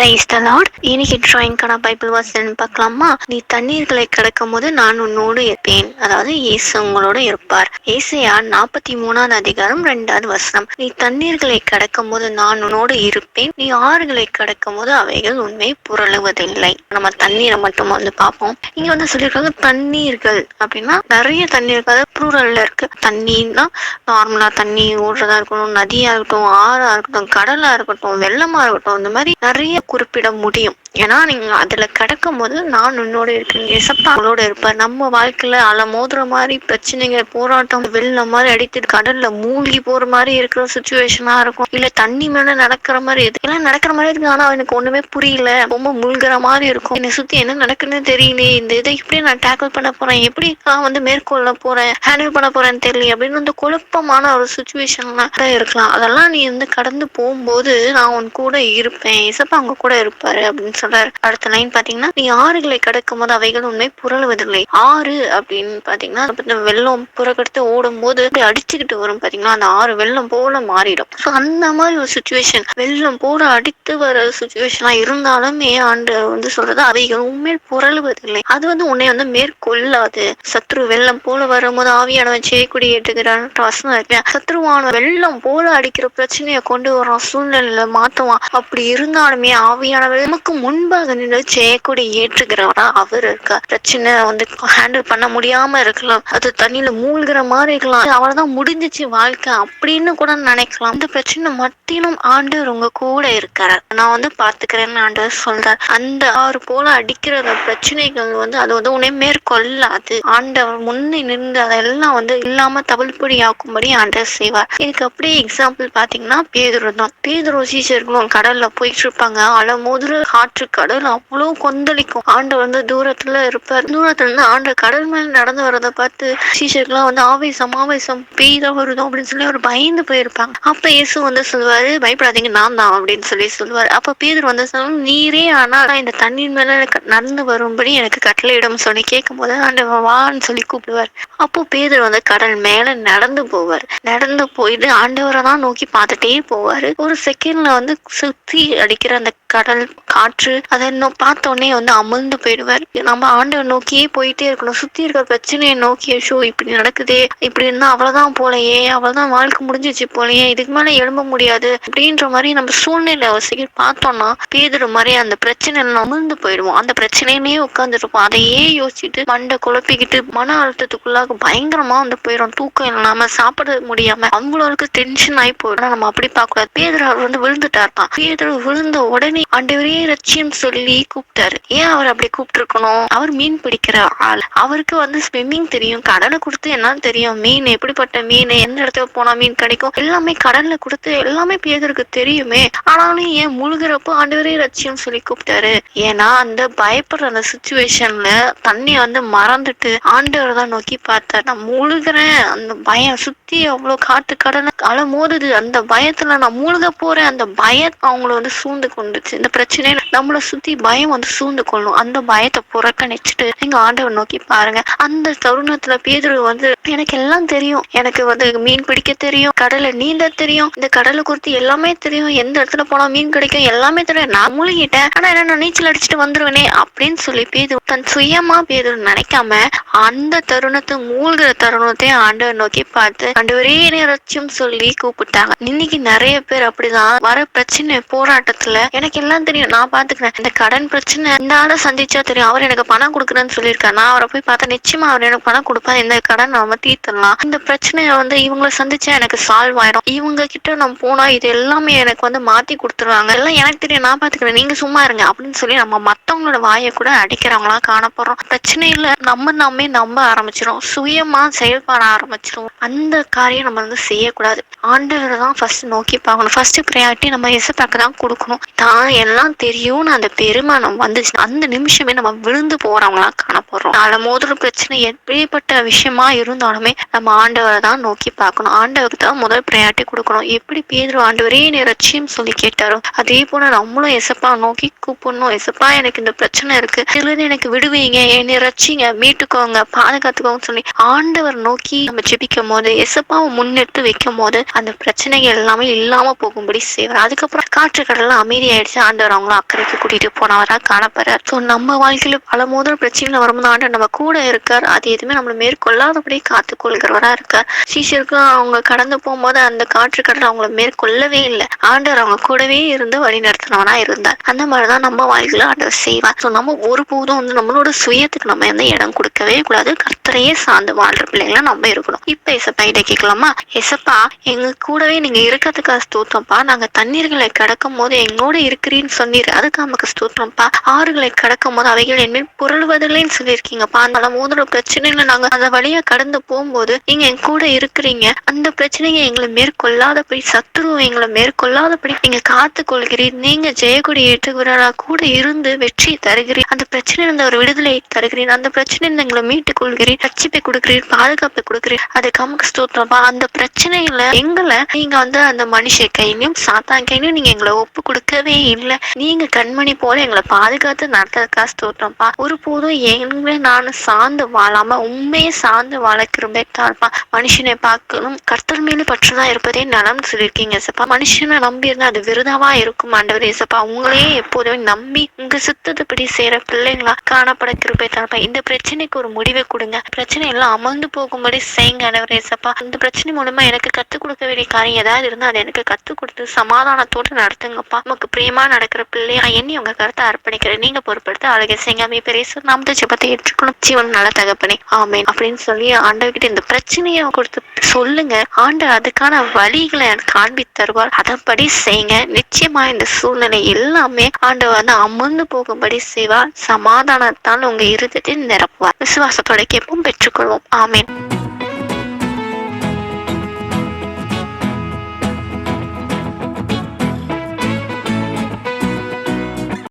Praise the Lord இன்னைக்கு ட்ராயிங்கான Bible Vasan பார்க்கலாமா? நீ தண்ணீர்களை கடக்கும் போது நான் உன்னோடு இருப்பேன். அதாவது இயேசு உங்களோட இருப்பார். ஏசையா நாற்பத்தி மூணாவது அதிகாரம் ரெண்டாவது வசனம். நீ தண்ணீர்களை கடக்கும் போது நான் உன்னோடு இருப்பேன். நீ ஆறுகளை கடக்கும் போது அவைகள் உண்மை புரளுவதில்லை. நம்ம தண்ணீரை மட்டும் வந்து பார்ப்போம். இங்க வந்து சொல்லியிருக்காங்க தண்ணீர்கள் அப்படின்னா நிறைய தண்ணீர்கள் ப்ளூரல்ல இருக்கு. தண்ணின்னா நார்மலா தண்ணி ஓடுறதா இருக்கட்டும் நதியா இருக்கட்டும் ஆறா இருக்கட்டும் கடலா இருக்கட்டும் வெள்ளமா இருக்கட்டும் இந்த மாதிரி நிறைய குறிப்பிட முடியும். ஏன்னா நீங்க அதுல கடக்கும் போது நான் உன்னோட இருக்கேன். எசப்பா அவளோட இருப்பேன் நம்ம வாழ்க்கையில அல மோதுற மாதிரி பிரச்சனைகள் போராட்டம் வெள்ளம் மாதிரி அடித்துட்டு கடல்ல மூழ்கி போற மாதிரி இருக்கிற சுச்சுவேஷனா இருக்கும். இல்ல தண்ணி மேல நடக்கிற மாதிரி இருக்கு எல்லாம் நடக்கிற மாதிரி இருக்கு. ஆனா எனக்கு ஒண்ணுமே புரியல. ரொம்ப மூழ்கிற மாதிரி இருக்கும். என்னை சுத்தி என்ன நடக்குன்னு தெரியலையே. இந்த இதை எப்படி நான் டேக்கிள் பண்ண போறேன். எப்படி நான் வந்து மேற்கொள்ள போறேன்? ஹேண்டில் பண்ண போறேன்னு தெரியல அப்படின்னு வந்து குழப்பமான ஒரு சுச்சுவேஷன்லாம் கூட இருக்கலாம். அதெல்லாம் நீ வந்து கடந்து போகும்போது நான் உன் கூட இருப்பேன். எசப்பா அவங்க கூட இருப்பாரு அப்படின்னு சொல்றாரு. அடுத்த லைன் பாத்தீங்கன்னா நீ ஆறுகளை கடக்கும் போது அவைகள் உண்மை புரளுவதில்லை. ஆறு அப்படின்னு பாத்தீங்கன்னா வெள்ளம் புறக்கடுத்து ஓடும் போது அடிச்சுக்கிட்டு வரும் பாத்தீங்கன்னா அந்த ஆறு வெள்ளம் போல மாறிடும். ஸோ அந்த மாதிரி ஒரு சுச்சுவேஷன் வெள்ளம் போல அடித்து வர சுச்சுவேஷனா இருந்தாலுமே ஆண்டு வந்து சொல்றது அவைகள் உண்மையில் புரளுவதில்லை. அது வந்து உன்னை வந்து மேற்கொள்ளாது. சத்ரு வெள்ளம் போல வரும்போது ஆவியானவன் செய்யக்கூடிய ஏற்றுகிறான் வசனம் இருக்கேன். சத்ருவான வெள்ளம் போல அடிக்கிற பிரச்சனையை கொண்டு வரான் சூழ்நிலையில மாத்துவான். அப்படி இருந்தாலுமே ஆவியானவர் நமக்கு முன்பாக நின்று செய்யக்கூடிய ஏற்றுகிறவரா அவர் இருக்கார் பிரச்சனை வந்து ஹேண்டில் பண்ண முடியாம இருக்கலாம். அது தண்ணியில மூழ்கிற மாதிரி இருக்கலாம். அவ்வளவுதான் முடிஞ்சிச்சு வாழ்க்கை அப்படின்னு கூட நினைக்கலாம். இந்த பிரச்சனை மத்தியிலும் ஆண்டவர் உங்க கூட இருக்காரு. நான் வந்து பாத்துக்கிறேன்னு ஆண்டவர் சொல்றார். அந்த ஆறு போல அடிக்கிற பிரச்சனைகள் வந்து அது வந்து உன்னை மேற்கொள்ளாது. ஆண்டவர் முன்னே நின்று அதெல்லாம் வந்து இல்லாம தவிழ்படி ஆக்கும்படி ஆண்டவர் செய்வார். இதுக்கு அப்படியே எக்ஸாம்பிள் பாத்தீங்கன்னா பேதுரு தான் பேதுரு சீசர்களும் கடல்ல போயிட்டு இருப்பாங்க. அல முதல் காற்று கடல் அவ்வளோ கொந்தளிக்கும். ஆண்டவர் வந்து தூரத்துல இருப்பார். தூரத்துல இருந்து ஆண்டு கடல் மேல நடந்து வரதை பார்த்து சீஷர்கள்லாம் வந்து ஆவேசம் ஆவேசம் பெய்தா வருதோ அப்படின்னு சொல்லி அவர் பயந்து போயிருப்பாங்க. அப்ப இயேசு வந்து சொல்லுவாரு பயப்படாதீங்க நான் தான் அப்படின்னு சொல்லி சொல்லுவாரு. அப்ப பேதர் வந்து சொல்லுவாங்க நீரே ஆனா இந்த தண்ணீர் மேல எனக்கு நடந்து வரும்படி எனக்கு கட்டளையிடும் சொல்லி கேட்கும் போது ஆண்டு வான்னு சொல்லி கூப்பிடுவார். அப்போ பேதர் வந்து கடல் மேல நடந்து போவார். நடந்து போயிட்டு ஆண்டவரை தான் நோக்கி பார்த்துட்டே போவாரு. ஒரு செகண்ட்ல வந்து சுத்தி அடிக்கிற அந்த கடல் காற்று அதை இன்னும் பார்த்த உடனே வந்து அமிழ்ந்து போயிடுவார். நம்ம ஆண்டவர் நோக்கியே போயிட்டே இருக்கணும். சுத்தி இருக்கிற பிரச்சனையை நோக்கி ஷோ இப்படி நடக்குதே இப்படி இருந்தா அவ்வளவுதான் போலையே அவ்வளவுதான் வாழ்க்கை முடிஞ்சிச்சு போலையே இதுக்கு மேல எழும்ப முடியாது அப்படின்ற மாதிரி நம்ம சூழ்நிலை அவசியம் பார்த்தோம்னா பேதுற மாதிரி அந்த பிரச்சனையில அமிழ்ந்து போயிடுவோம். அந்த பிரச்சனையிலேயே உட்காந்துருப்போம் அதையே யோசிச்சுட்டு மண்டை குழப்பிக்கிட்டு மன அழுத்தத்துக்குள்ளாக பயங்கரமா வந்து போயிடும் தூக்கம் இல்லாம சாப்பிட முடியாம அவங்களுக்கு டென்ஷன் ஆகி போயிடும் நம்ம அப்படி பார்க்க கூடாது பேதர் அவர் வந்து விழுந்துட்டார் தான். பேதர் விழுந்த உடனே ஆண்டவரே ரட்சியம் சொல்லி கூப்பிட்டாரு. ஏன் அவர் அப்படி கூப்பிட்டுருக்கணும்? அவர் மீன் பிடிக்கிற ஆள். அவருக்கு வந்து ஸ்விம்மிங் தெரியும். கடலை கொடுத்து என்னன்னு தெரியும். மீன் எப்படிப்பட்ட மீன் எந்த இடத்துல போனா மீன் கிடைக்கும்? எல்லாமே கடல்ல கொடுத்து எல்லாமே பேதருக்கு தெரியுமே. ஆனாலும் ஏன் முழுகிறப்போ ஆண்டவரே ரட்சியம் சொல்லி கூப்பிட்டாரு? ஏன்னா அந்த பயப்படுற அந்த சுச்சுவேஷன்ல தண்ணி வந்து மறந்துட்டு ஆண்டவர் தான் நோக்கி பார்த்தார். நான் முழுகிறேன். அந்த பயம் சுத்தி அவ்வளவு காட்டு கடலை அலை மோதுது. அந்த பயத்துல நான் மூழ்க போறேன். அந்த பயம் அவங்கள வந்து சூழ்ந்து கொண்டுச்சு. இந்த பிரச்சனை நம்மளை சுத்தி பயம் வந்து சூழ்ந்து கொள்ளும். அந்த பயத்தை புறக்கணிச்சுட்டு நீங்க ஆண்டவர் நோக்கி பாருங்க. அந்த தருணத்துல பேதுரு வந்து எனக்கு எல்லாம் தெரியும். எனக்கு வந்து மீன் பிடிக்க தெரியும். கடலை நீந்த தெரியும். இந்த கடலை குறித்து எல்லாமே தெரியும். எந்த இடத்துல போனா மீன் கிடைக்கும். எல்லாமே தெரியும். நான் மூழ்கிட்டேன். ஆனா என்ன நான் நீச்சல் அடிச்சுட்டு வந்துருவேனே? அப்படின்னு சொல்லி பேது தன் சுயமா பேதுரு நினைக்காம அந்த தருணத்தை மூழ்கிற தருணத்தையும் ஆண்டவர் நோக்கி பார்த்து ஆண்டவரே ரட்சியம் சொல்லி கூப்பிட்டாங்க. இன்னைக்கு நிறைய பேர் அப்படிதான். வர பிரச்சனை போராட்டத்துல எனக்கு எல்லாம் தெரியும். நான் பாத்துக்கிறேன். இந்த கடன் பிரச்சனை இந்த ஆளை சந்திச்சா தெரியும். அவர் எனக்கு பணம் கொடுக்குறேன்னு சொல்லியிருக்காரு. நான் அவரை போய் பார்த்தா நிச்சயமா அவர் எனக்கு பணம் கொடுப்பாரு. இந்த கடன் நம்ம தீர்த்தலாம் இந்த பிரச்சனையை வந்து இவங்களை சந்திச்சா எனக்கு சால்வ் ஆயிரும். இவங்க கிட்ட நம்ம போனா இது எல்லாமே எனக்கு வந்து மாத்தி கொடுத்துருவாங்க. எல்லாம் எனக்கு தெரியும். நான் பாத்துக்கிறேன். நீங்க சும்மா இருங்க அப்படின்னு சொல்லி நம்ம மத்தவங்களோட வாயை கூட அடிக்கிறவங்களா காணப்படுறோம் பிரச்சனையில நம்ம நாமே நம்ப ஆரம்பிச்சிடும் சுயமா செயல்பட ஆரம்பிச்சிடும் அந்த காரியம் நம்ம வந்து செய்யக்கூடாது. ஆண்டவரை தான் ஃபர்ஸ்ட் நோக்கி பார்க்கணும். ஃபர்ஸ்ட் ப்ரையாரிட்டி நம்ம இசப்பாக்கு தான் கொடுக்கணும். தான் எல்லாம் தெரியும்னு அந்த பெருமானம் வந்துச்சு. அந்த நிமிஷமே நம்ம விழுந்து போறவங்களாம் காணப்படுறோம். நால மோதிர பிரச்சனை எப்படிப்பட்ட விஷயமா இருந்தாலுமே நம்ம ஆண்டவரை தான் நோக்கி பார்க்கணும். ஆண்டவருக்கு தான் முதல் ப்ரையாரிட்டி கொடுக்கணும். எப்படி பேதர் ஆண்டவரே நிறச்சியும் சொல்லி கேட்டாரோ அதே போல நம்மளும் எசப்பா நோக்கி கூப்பிடணும். எசப்பா எனக்கு இந்த பிரச்சனை இருக்கு. இதுலேருந்து எனக்கு விடுவீங்க. என்னை ரச்சிங்க மீட்டுக்கோங்க. பாதுகாத்துக்கோங்க சொல்லி ஆண்டவர் நோக்கி நம்ம ஜெபிக்கும் போது எசப்பாவை முன்னெடுத்து வைக்கும் போது அந்த பிரச்சனைகள் எல்லாமே இல்லாம போகும்படி செய்வார். அதுக்கப்புறம் காற்று கடலாம் அமைதியாயிடுச்சு. ஆண்டவர் அவங்கள அக்கறைக்கு கூட்டிட்டு போனவராக காணப்படுறார். ஸோ நம்ம வாழ்க்கையில பல மோதல் பிரச்சனைகள் வரும்போது ஆண்டவர் நம்ம கூட இருக்கார். அது எதுவுமே நம்மளை மேற்கொள்ளாதபடி காத்து கொள்கிறவரா இருக்கார். சீஷருக்கு அவங்க கடந்து போகும்போது அந்த காற்று கடல் அவங்கள மேற்கொள்ளவே இல்லை. ஆண்டவர் அவங்க கூடவே இருந்து வழி நடத்தினவனா இருந்தார். அந்த மாதிரிதான் நம்ம வாழ்க்கையில ஆண்டவர் செய்வார். ஸோ நம்ம ஒருபோதும் வந்து நம்மளோட சுயத்துக்கு நம்ம எந்த இடம் இருக்கவே கூடாது. கர்த்தரையே சார்ந்து வாழ்ற பிள்ளைங்களா நம்ம இருக்கணும். இப்ப எசப்பா கிட்ட கேட்கலாமா? எசப்பா எங்க கூடவே நீங்க இருக்கிறதுக்காக ஸ்தோத்திரம்ப்பா. நாங்க தண்ணீர்களை கடக்கும் போது எங்களோட இருக்கிறீன்னு சொன்னீர். அதுக்கு நமக்கு ஸ்தோத்திரம்ப்பா. ஆறுகளை கடக்கும் போது அவைகள் என்மேல் புரளுவதில்லைன்னு சொல்லியிருக்கீங்கப்பா. அந்த மூதல பிரச்சனைகளை நாங்க அந்த வழியா கடந்து போகும்போது நீங்க என் கூட இருக்கிறீங்க. அந்த பிரச்சனையை எங்களை மேற்கொள்ளாதபடி சத்துருவை எங்களை மேற்கொள்ளாதபடி நீங்க காத்து கொள்கிறீர் நீங்க ஜெயக்குடி ஏற்றுகிறா கூட இருந்து வெற்றி தருகிறீர். அந்த பிரச்சனை இருந்த ஒரு விடுதலை தருகிறீர். அந்த பிரச்சனை உங்களை மீட்டுக் கொள்கிறேன் ரட்சிப்பை கொடுக்கிறீர் பாதுகாப்பை கொடுக்கிறேன். அதுக்கு கமக்கு ஸ்தோத்திரமா அந்த பிரச்சனையில எங்களை நீங்க வந்து அந்த மனுஷ கையிலும் சாத்தான் கையிலும் நீங்க எங்களை ஒப்பு கொடுக்கவே இல்லை. நீங்க கண்மணி போல எங்களை பாதுகாத்து நடத்துறதுக்கா ஸ்தோத்திரம்ப்பா. ஒருபோதும் எங்களை நானும் சார்ந்து வாழாம உண்மையை சார்ந்து வாழ தான் தாழ்ப்பா மனுஷனை பார்க்கணும் கர்த்தர் மேலே பற்றுதான் இருப்பதே நலம் சொல்லியிருக்கீங்க சப்பா மனுஷனை நம்பி இருந்தா அது விருதாவா இருக்கும் ஆண்டவர் ஏசப்பா உங்களையே எப்போதுமே நம்பி உங்க சுத்தத்துப்படி செய்யற பிள்ளைங்களா காணப்பட கிருபை தாழ்ப்பா இந்த பிரச்சனைக்கு ஒரு முடிவை கொடுங்க. பிரச்சனை எல்லாம் அமர்ந்து போகும்படி செய்யுங்க ஆண்டவர் ஏசப்பா இந்த பிரச்சனை மூலமா எனக்கு கற்றுக் கொடுக்க வேண்டிய காரியம் ஏதாவது இருந்தால் அதை எனக்கு கற்றுக் கொடுத்து சமாதானத்தோடு நடத்துங்கப்பா. நமக்கு பிரியமா நடக்கிற பிள்ளையா எண்ணி உங்க கருத்தை அர்ப்பணிக்கிறேன் நீங்க பொறுப்படுத்த அழகை செய்யாம பெரிய நாமத்தை ஜெபத்தை ஏற்றுக்கணும். ஜீவன் நல்ல தகப்பனே. ஆமேன். அப்படின்னு சொல்லி ஆண்டவர்கிட்ட இந்த பிரச்சனையை கொடுத்து சொல்லுங்க. ஆண்டு அதுக்கான வழிகளை எனக்கு காண்பி தருவார். அதன்படி செய்யுங்க. நிச்சயமா இந்த சூழ்நிலை எல்லாமே ஆண்டவர் வந்து அமர்ந்து போகும்படி செய்வார். சமாதானத்தால் உங்க இருதத்தை நிரப்புவார். விசுவாசத்தோட கேட்போம் பெற்றுக்கொள்வோம். ஆமீன்.